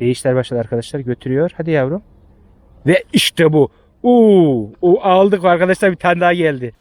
Değişler başladı arkadaşlar. Götürüyor. Hadi yavrum. Ve işte bu. Uuu. Aldık arkadaşlar bir tane daha geldi.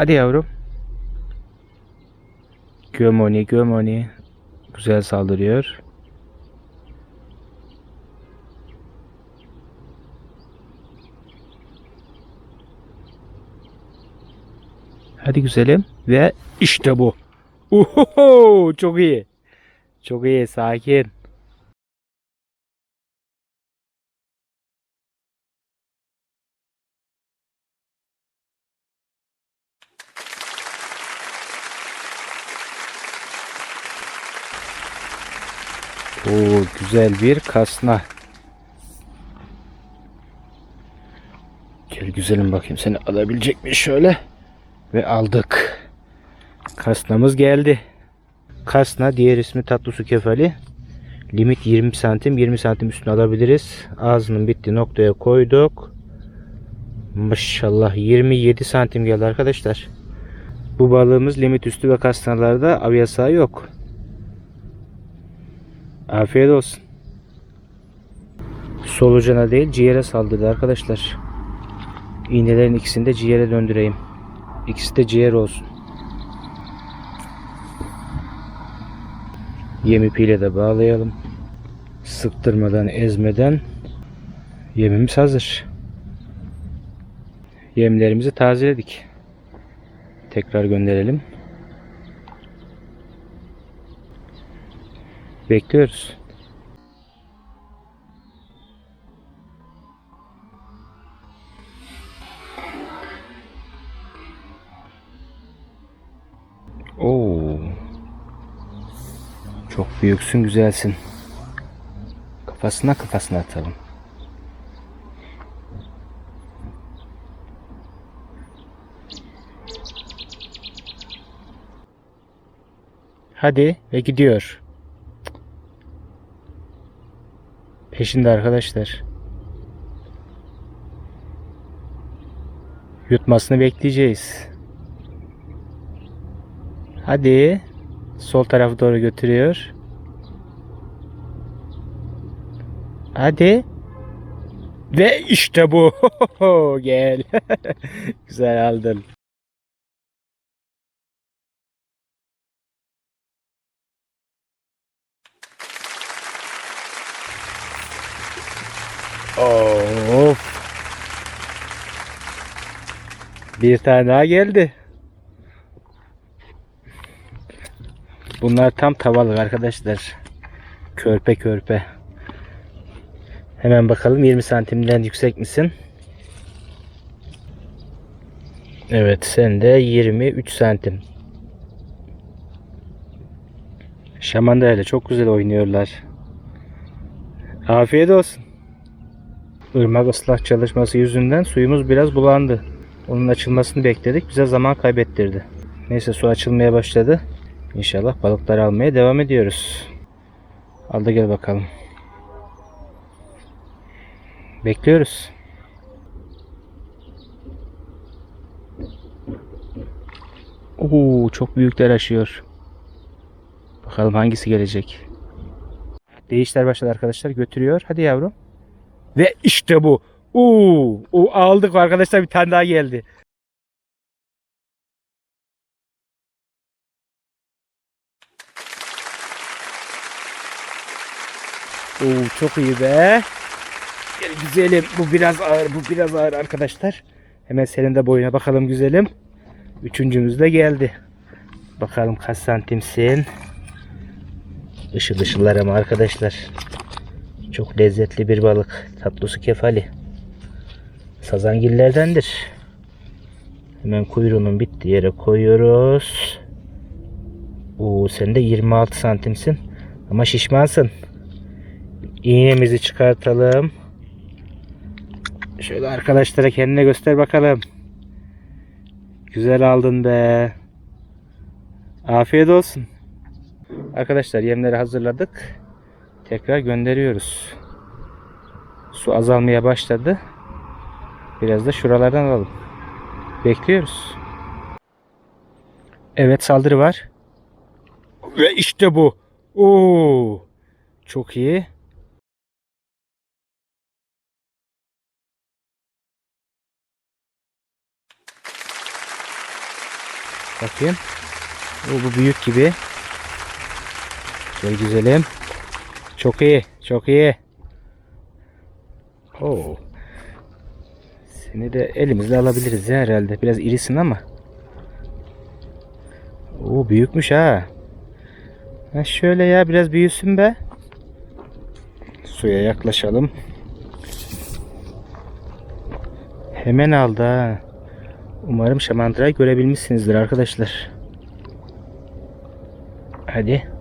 Hadi yavrum. Gömoni, Gömoni. Güzel saldırıyor. Hadi güzelim. Ve işte bu. Uhuhu, çok iyi. Çok iyi. Sakin. Oo, güzel bir kasna. Gel güzelim bakayım seni alabilecek mi şöyle. Ve aldık. Kasnamız geldi. Kasna diğer ismi tatlı su kefali. Limit 20 santim 20 santim üstüne alabiliriz. Ağzının bittiği noktaya koyduk. Maşallah 27 santim geldi arkadaşlar. Bu balığımız limit üstü ve kasnalarda av yasağı yok. Afiyet olsun. Solucana değil ciğere saldırdı arkadaşlar. İğnelerin ikisini de ciğere döndüreyim. İkisi de ciğer olsun. Yem ipiyle de bağlayalım. Sıktırmadan, ezmeden yemimiz hazır. Yemlerimizi tazeledik. Tekrar gönderelim. Bekliyoruz. Oo. Çok büyüksün, güzelsin. Kafasına kafasına atalım. Hadi ve gidiyor. Peşinde arkadaşlar. Yutmasını bekleyeceğiz. Hadi. Sol tarafı doğru götürüyor. Hadi. Ve işte bu. Gel. Güzel aldın. Of. Bir tane daha geldi. Bunlar tam tavalık arkadaşlar. Körpe körpe. Hemen bakalım 20 santimden yüksek misin? Evet sen de 23 santim. Şamanda ile çok güzel oynuyorlar. Afiyet olsun. Irmak ıslah çalışması yüzünden suyumuz biraz bulandı. Onun açılmasını bekledik. Bize zaman kaybettirdi. Neyse su açılmaya başladı. İnşallah balıkları almaya devam ediyoruz. Aldı gel bakalım. Bekliyoruz. Oo, çok büyükler aşıyor. Bakalım hangisi gelecek. Değişler başladı arkadaşlar. Götürüyor. Hadi yavrum. Ve işte bu. Uuu, uu, aldık arkadaşlar bir tane daha geldi. Oo, çok iyi be. Gel Güzelim. Bu biraz ağır. Bu biraz ağır arkadaşlar. Hemen senin de boyuna bakalım güzelim. Üçüncümüz de geldi. Bakalım kaç santimsin. Işıl ışıllar arkadaşlar. Çok lezzetli bir balık. Tatlısı kefali. Sazangillerdendir. Hemen kuyruğunun bittiği yere koyuyoruz. Oo, sen de 26 santimsin. Ama şişmansın. İğnemizi çıkartalım. Şöyle arkadaşlara kendine göster bakalım. Güzel aldın be. Afiyet olsun. Arkadaşlar yemleri hazırladık. Tekrar gönderiyoruz. Su azalmaya başladı. Biraz da şuralardan alalım. Bekliyoruz. Evet saldırı var. Ve işte bu. Oo! Çok iyi. Bakayım. O bu büyük gibi. Gel güzelim. Çok iyi. Çok iyi. Oo. Seni de elimizle alabiliriz ya herhalde. Biraz irisin ama. Oo büyükmüş ha. Ha şöyle ya biraz büyüsün be. Suya yaklaşalım. Hemen aldı ha. Umarım şamandırayı görebilmişsinizdir arkadaşlar. Hadi.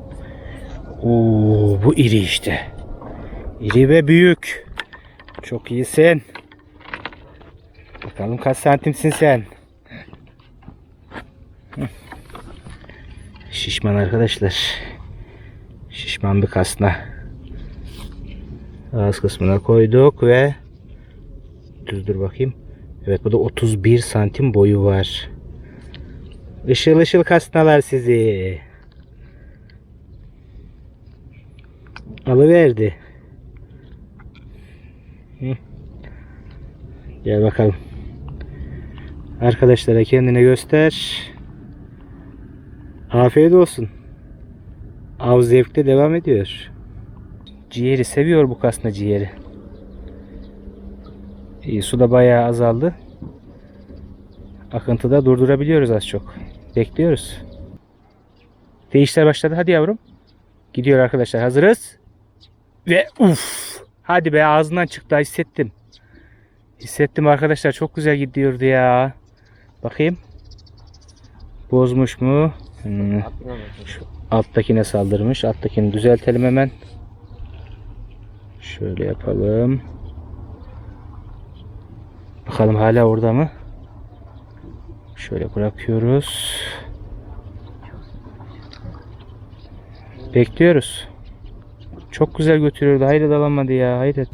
Oo bu iri işte. İri ve büyük. Çok iyisin. Bakalım kaç santimsin sen. Şişman arkadaşlar. Şişman bir kasna. Ağız kısmına koyduk ve düz dur bakayım. Evet bu da 31 santim boyu var. Işıl ışıl kasnalar sizi. Alıverdi. Gel bakalım. Arkadaşlara kendine göster. Afiyet olsun. Av zevkte devam ediyor. Ciğeri seviyor bu kasna ciğeri. İyi, su da bayağı azaldı. Akıntıda durdurabiliyoruz az çok. Bekliyoruz. Değişler başladı. Hadi yavrum. Gidiyor arkadaşlar. Hazırız. Ve uf. Hadi be ağzından çıktı. Hissettim. Hissettim arkadaşlar. Çok güzel gidiyordu ya. Bakayım. Bozmuş mu? Hmm. Şu alttakine saldırmış. Alttakini düzeltelim hemen. Şöyle yapalım. Bakalım hala orada mı? Şöyle bırakıyoruz. Bekliyoruz. Çok güzel götürüyordu. Hayret alamadı ya. Hayret.